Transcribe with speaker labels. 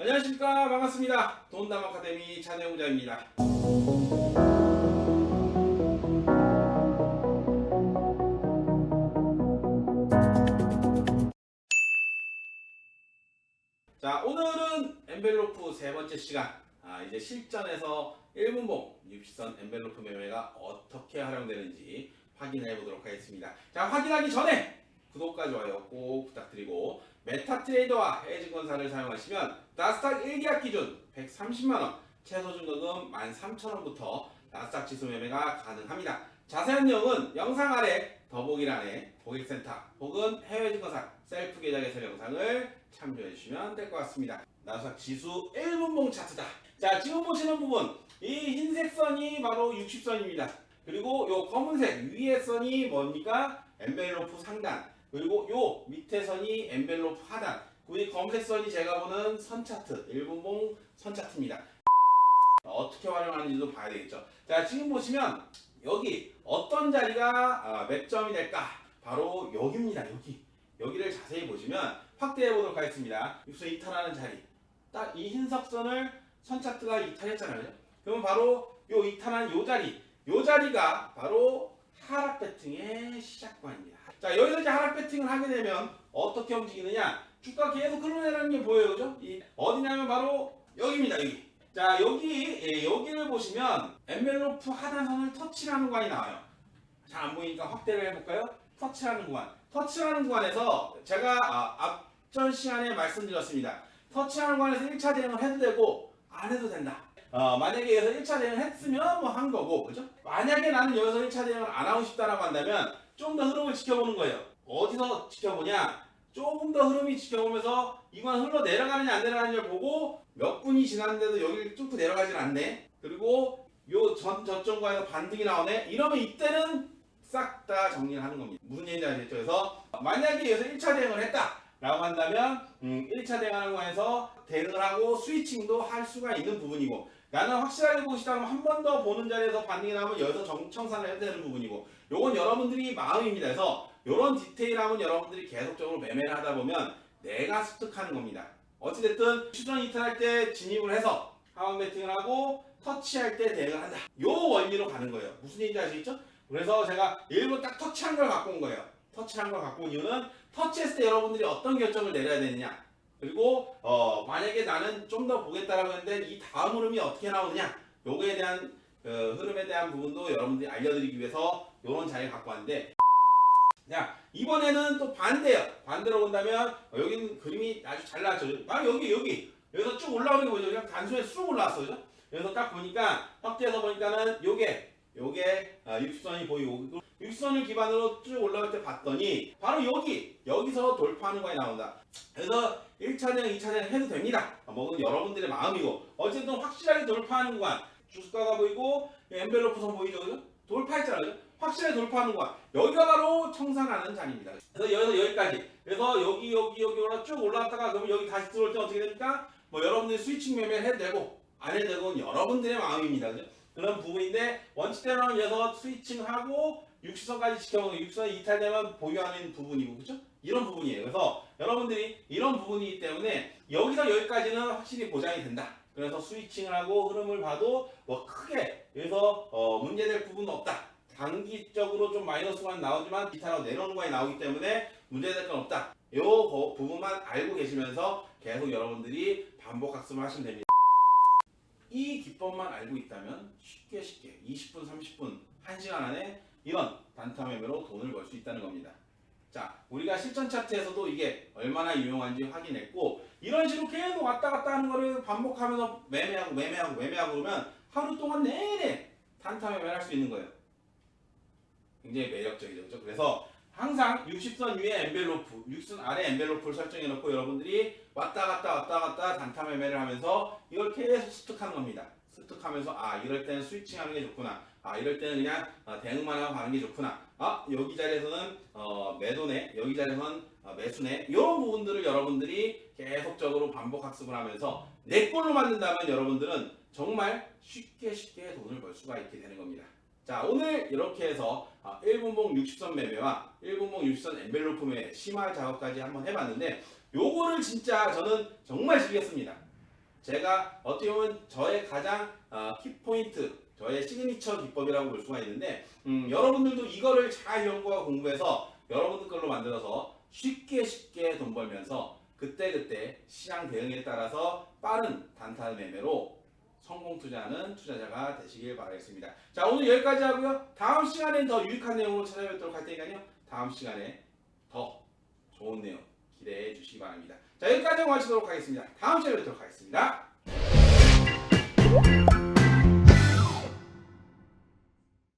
Speaker 1: 안녕하십니까. 반갑습니다. 돈담 아카데미 찬영부자입니다. 자 오늘은 엔벨로프 세 번째 시간. 아, 이제 실전에서 1분봉 입시선 엔벨로프 매매가 어떻게 활용되는지 확인해 보도록 하겠습니다. 자 확인하기 전에 구독과 좋아요 꼭 부탁드리고 메타트레이더와 해지권사를 사용하시면 나스닥 1계약 기준 130만원 최소 증거금 13,000원부터 나스닥 지수 매매가 가능합니다 자세한 내용은 영상 아래 더보기란에 고객센터 혹은 해외증권사 셀프 계좌 개설 영상을 참조해 주시면 될 것 같습니다. 나스닥 지수 1분봉 차트다. 자 지금 보시는 부분 이 흰색 선이 바로 60선입니다. 그리고 요 검은색 위에 선이 뭡니까? 엔벨로프 상단 그리고 요 밑에 선이 엔벨로프 하단 이 검색 선이 제가 보는 선 차트 1분봉 선 차트입니다. 어떻게 활용하는지도 봐야 되겠죠. 자, 지금 보시면 여기 어떤 자리가 아, 맥점이 될까? 바로 여기입니다. 여기. 여기를 자세히 보시면 확대해 보도록 하겠습니다. 육수 이탈하는 자리. 딱 이 흰석선을 선 차트가 이탈했잖아요. 그죠? 그러면 바로 요 이탈한 요 자리. 요 자리가 바로 하락 배팅의 시작관입니다. 자, 여기서 이제 하락 배팅을 하게 되면 어떻게 움직이느냐? 주가 계속 흘러내리는 게 보여요. 그죠? 이 어디냐면 바로 여기입니다. 여기. 자 여기 예, 여기를 보시면 엔벨로프 하단선을 터치하는 구간이 나와요. 잘 안 보이니까 확대를 해볼까요? 터치하는 구간. 터치하는 구간에서 제가 아, 앞전 시간에 말씀드렸습니다. 터치하는 구간에서 1차 대응을 해도 되고 안 해도 된다. 어, 만약에 여기서 1차 대응을 했으면 뭐 한 거고 그죠? 만약에 나는 여기서 1차 대응을 안 하고 싶다라고 한다면 좀 더 흐름을 지켜보는 거예요. 어디서 지켜보냐? 조금 더 흐름이 지켜보면서 이건 흘러 내려가느냐 안 내려가느냐를 보고 몇 분이 지났는데도 여기를 쭉 내려가질 않네. 그리고 요 전 저점과에서 반등이 나오네. 이러면 이때는 싹 다 정리를 하는 겁니다. 무슨 얘기인지 아시겠죠? 그래서 만약에 여기서 1차 대응을 했다 라고 한다면 음, 1차 대응하는 거에서 대응을 하고 스위칭도 할 수가 있는 부분이고 나는 확실하게 보고 싶다면 한 번 더 보는 자리에서 반등이 나오면 여기서 정청산을 해도 되는 부분이고 요건 여러분들이 마음입니다. 그래서 요런 디테일함은 여러분들이 계속적으로 매매를 하다 보면 내가 습득하는 겁니다. 어찌됐든 추전 이탈할 때 진입을 해서 하방 배팅을 하고 터치할 때 대응을 한다. 요 원리로 가는 거예요. 무슨 얘기인지 아시겠죠? 그래서 제가 일부 딱 터치한 걸 갖고 온 거예요. 터치한 걸 갖고 온 이유는 터치했을 때 여러분들이 어떤 결정을 내려야 되느냐. 그리고 어, 만약에 나는 좀 더 보겠다라고 했는데 이 다음 흐름이 어떻게 나오느냐. 요거에 대한 그 흐름에 대한 부분도 여러분들이 알려드리기 위해서 요런 자리를 갖고 왔는데 자 이번에는 또 반대요. 반대로 본다면 어, 여기는 그림이 아주 잘 나왔죠. 아 여기 여기 여기서 쭉 올라오는 게 뭐죠? 그냥 단순히 쑥 올라왔어, 죠 그래서 딱 보니까 확대해서 보니까는 요게 요게 아, 육선이 보이고 육선을 기반으로 쭉 올라올 때 봤더니 바로 여기 여기서 돌파하는 거에 나온다. 그래서 1차 대응, 2차 대응 해도 됩니다. 뭐는 여러분들의 마음이고 어쨌든 확실하게 돌파하는 구간 주가가 보이고 엔벨로프 선 보이죠, 그죠? 돌파했잖아요. 확실하게 돌파하는 구간 여기가 바로 청산하는 자리입니다. 그래서 여기서 여기까지 그래서 여기 여기 여기 올라 쭉 올라왔다가 그러면 여기 다시 들어올 때 어떻게 됩니까? 뭐 여러분들이 스위칭 매매를 해도 되고 안 해도 되고 여러분들의 마음입니다. 그죠? 그런 부분인데 원칙대로는 여기서 스위칭하고 육선까지 지켜보는 육선이 이탈되면 보유하는 부분이고 그죠? 이런 부분이에요. 그래서 여러분들이 이런 부분이기 때문에 여기서 여기까지는 확실히 보장이 된다. 그래서 스위칭을 하고 흐름을 봐도 뭐 크게 여기서 어 문제될 부분은 없다. 단기적으로 좀 마이너스가 나오지만 기타로 내려오는 거에 나오기 때문에 문제될 건 없다. 요 거- 부분만 알고 계시면서 계속 여러분들이 반복 학습을 하시면 됩니다. 이 기법만 알고 있다면 쉽게 쉽게 20분, 30분, 1시간 안에 이런 단타 매매로 돈을 벌 수 있다는 겁니다. 자, 우리가 실전 차트에서도 이게 얼마나 유용한지 확인했고 이런 식으로 계속 왔다 갔다 하는 거를 반복하면서 매매하고 매매하고 매매하고 그러면 하루 동안 내내 단타 매매를 할 수 있는 거예요. 굉장히 매력적이죠. 그죠? 그래서 항상 60선 위에 엔벨로프, 60선 아래 엔벨로프를 설정해 놓고 여러분들이 왔다 갔다 왔다 갔다 단타 매매를 하면서 이걸 계속 습득하는 겁니다. 습득하면서 아 이럴 때는 스위칭 하는 게 좋구나. 아 이럴 때는 그냥 어, 대응만 하고 가는 게 좋구나. 아 여기 자리에서는 어, 매도네, 여기 자리에서는 어, 매수네. 이런 부분들을 여러분들이 계속적으로 반복 학습을 하면서 내 걸로 만든다면 여러분들은 정말 쉽게 쉽게 돈을 벌 수가 있게 되는 겁니다. 자 오늘 이렇게 해서 아, 1분봉 60선 매매와 1분봉 60선 엔벨로프 매매 심화 작업까지 한번 해봤는데 요거를 진짜 저는 정말 즐겼습니다. 제가 어떻게 보면 저의 가장 어, 키포인트, 저의 시그니처 기법이라고 볼 수가 있는데 음, 여러분들도 이거를 잘 연구하고 공부해서 여러분들 걸로 만들어서 쉽게 쉽게 돈 벌면서 그때그때 시장 대응에 따라서 빠른 단타 매매로 성공 투자하는 투자자가 되시길 바라겠습니다. 자 오늘 여기까지 하고요. 다음 시간엔 더 유익한 내용으로 찾아뵙도록 할 테니까요. 다음 시간에 더 좋은 내용 기대해 주시기 바랍니다. 자, 여기까지 마치도록 하겠습니다. 다음 시간에 뵙도록 하겠습니다.